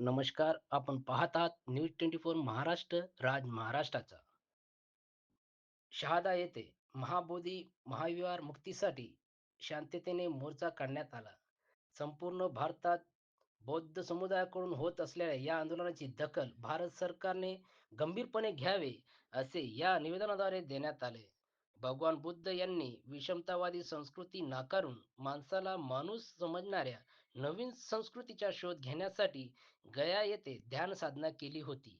नमस्कार आपण पाहत आहात news twenty four Maharashtra Raj महाराष्ट्राचा. शहादा येथे महाबोधी महाविहार मुक्तीसाठी शांततेने मोर्चा काढण्यात आला. संपूर्ण भारतात बौद्ध समुदायाकडून होत असलेल्या या आंदोलनाची दखल भारत सरकारने गंभीरपणे घ्यावे असे या निवेदनाद्वारे देण्यात आले. भगवान बुद्ध यांनी विषमतावादी संस्कृती नाकारून माणसाला माणूस समजणाऱ्या नवीन संस्कृतीचा शोध घेण्यासाठी गया येथे ध्यान साधना केली होती.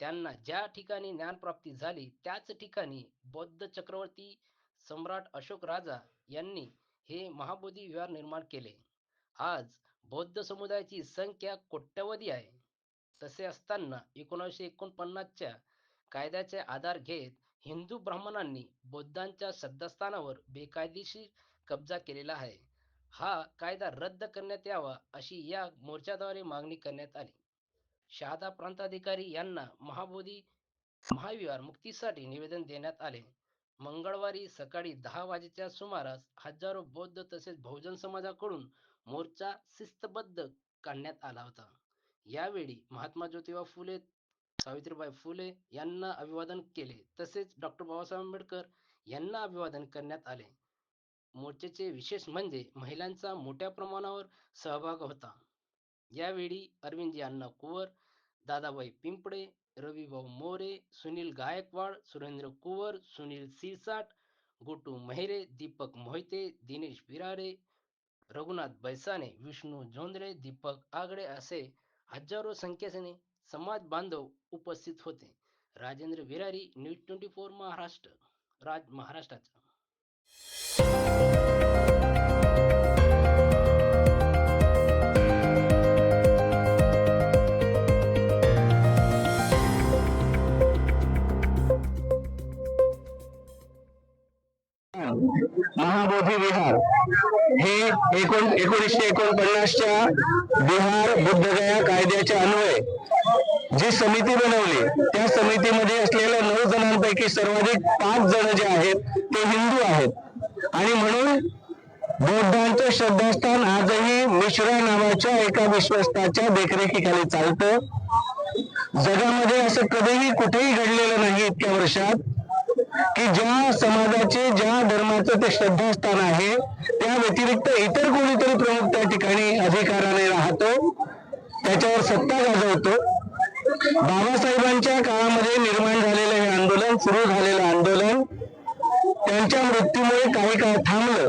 त्यांना ज्या ठिकाणी ज्ञानप्राप्ती झाली त्याच ठिकाणी बौद्ध चक्रवर्ती सम्राट अशोक राजा यांनी हे महाबोधी विहार निर्माण केले. आज बौद्ध समुदायाची संख्या कोट्यवधी आहे. तसे असताना एकोणीसशे एकोणपन्नासच्या कायद्याचे आधार घेत हिंदू ब्राह्मणांनी बौद्धांच्या श्रद्धास्थानावर बेकायदेशीर कब्जा केलेला आहे. हा कायदा रद्द करण्यात यावा अशी या मोर्चाद्वारे मागणी करण्यात आली. शहादा प्रांताधिकारी यांना महाबोधी महाविहार मुक्तीसाठी निवेदन देण्यात आले. मंगळवारी सकाळी दहा वाजेच्या सुमारास हजारो बौद्ध तसेच बहुजन समाजाकडून मोर्चा शिस्तबद्ध काढण्यात आला होता. यावेळी महात्मा ज्योतिबा फुले सावित्रीबाई फुले यांना अभिवादन केले. तसेच डॉक्टर बाबासाहेब आंबेडकर यांना अभिवादन करण्यात आले. मोर्चाचे विशेष म्हणजे महिलांचा मोठ्या प्रमाणावर सहभाग होता. यावेळी अरविंदजी अण्णा कुवर दादाबाई पिंपळे रविभाऊ मोरे सुनील गायकवाड सुरेंद्र कुवर सुनील सिरसाट गोटू महिरे दीपक मोहिते दिनेश बिरारे रघुनाथ बैसाने विष्णू झोंद्रे दीपक आगडे असे हजारो संख्येने समाज बांधव उपस्थित होते. Rajendra Virari news twenty four Maharashtra Raj महाराष्ट्राचा. महाबोधी विहार. हे एकोण एकोणीसशे एकोणपन्नासच्या बिहार बुद्धगया कायद्याच्या अन्वये जी समिती बनवली त्या समितीमध्ये असलेल्या नऊ जणांपैकी सर्वाधिक पाच जण जे आहेत ते हिंदू आहेत. आणि म्हणून बौद्धांचं श्रद्धास्थान आजही मिश्रा नावाच्या एका विश्वस्ताच्या देखरेखीखाली चालतं. जगामध्ये असं कधीही कुठेही घडलेलं नाही इतक्या वर्षात. की ज्या समाजाचे ज्या धर्माचं ते श्रद्धास्थान आहे त्या व्यतिरिक्त इतर कोणीतरी प्रमुख त्या ठिकाणी अधिकाराने राहतो त्याच्यावर सत्ता गाजवतो. बाबासाहेबांच्या काळामध्ये निर्माण झालेलं हे आंदोलन सुरू झालेलं आंदोलन त्यांच्या मृत्यूमुळे काही काळ थांबलं.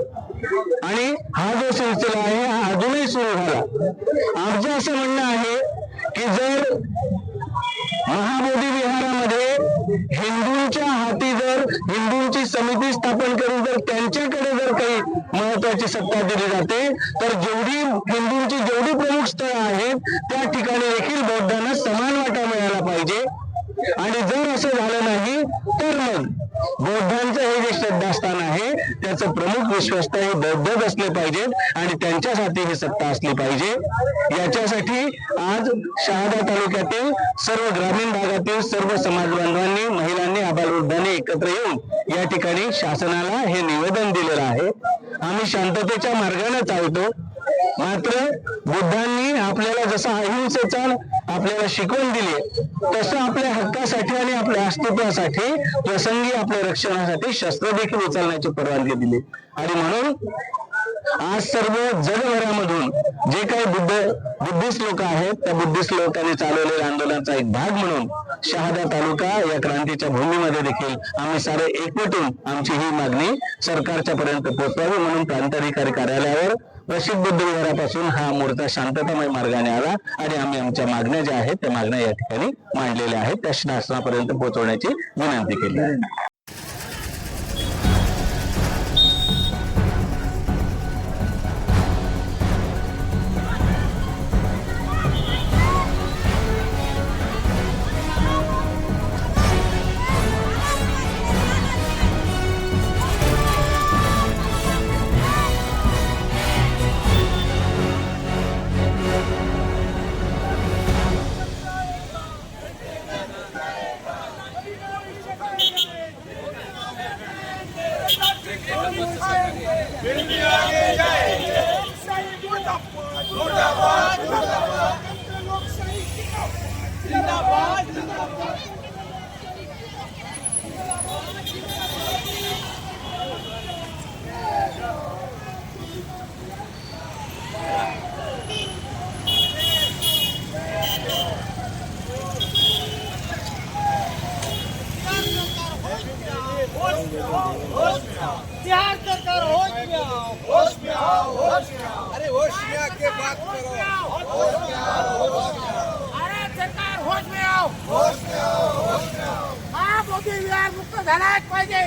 आणि हा जो सिलसिला आहे हा अजूनही सुरू झाला. आमचं असं म्हणणं आहे की जर महाबोधी विहारामध्ये हिंदूंच्या हाती जर हिंदूंची समिती स्थापन करून जर त्यांच्याकडे जर काही महत्वाची सत्ता दिली जाते तर जेवढी हिंदूंची जेवढी प्रमुख स्थळं आहेत त्या ठिकाणी देखील बौद्धांना समान वाटा मिळाला पाहिजे. आणि जर असं झालं नाही तर मग बौद्धांना श्रद्धास्थान आहे. त्याचं प्रमुख विश्वस्त हे बौद्ध असले पाहिजेत आणि त्यांच्यासाठी ही सत्ता असली पाहिजे. याच्यासाठी आज शहादा तालुक्यातील सर्व ग्रामीण भागातील सर्व समाज बांधवांनी महिलांनी आबालवृद्धांनी एकत्र येऊन या ठिकाणी शासनाला हे निवेदन दिलेलं आहे. आम्ही शांततेच्या मार्गाने चालतो मात्र बुद्धांनी आपल्याला जसं अहिंसेचा आपल्याला शिकवण दिली तसं आपल्या हक्कासाठी आणि आपल्या अस्तित्वासाठी प्रसंगी आपल्या रक्षणासाठी शस्त्र देखील उचलण्याची परवानगी दिली. आणि म्हणून आज सर्व जगभरामधून जे काही बुद्ध बुद्धिस्ट लोक आहेत त्या बुद्धिस्ट लोकांनी चालवलेल्या आंदोलनाचा एक भाग म्हणून शहादा तालुका या क्रांतीच्या भूमीमध्ये देखील आम्ही सारे एकवटून आमची ही मागणी सरकारच्या पर्यंत पोहोचवावी म्हणून प्रांताधिकारी कार्यालयावर प्रसिद्ध बुद्ध हा मूर्त शांततामय मार्गाने आला आणि आम्ही आमच्या मागण्या ज्या आहेत त्या मागण्या या ठिकाणी मांडलेल्या आहेत. त्या शासनापर्यंत पोहोचवण्याची विनंती केली. बिहार सरकार होश में आओ होश में आओ होश में आओ अरे होश में आके बात करो अरे सरकार होश में आओ। होश में आओ हा मोदी विहार मुक्त झालाच पाहिजे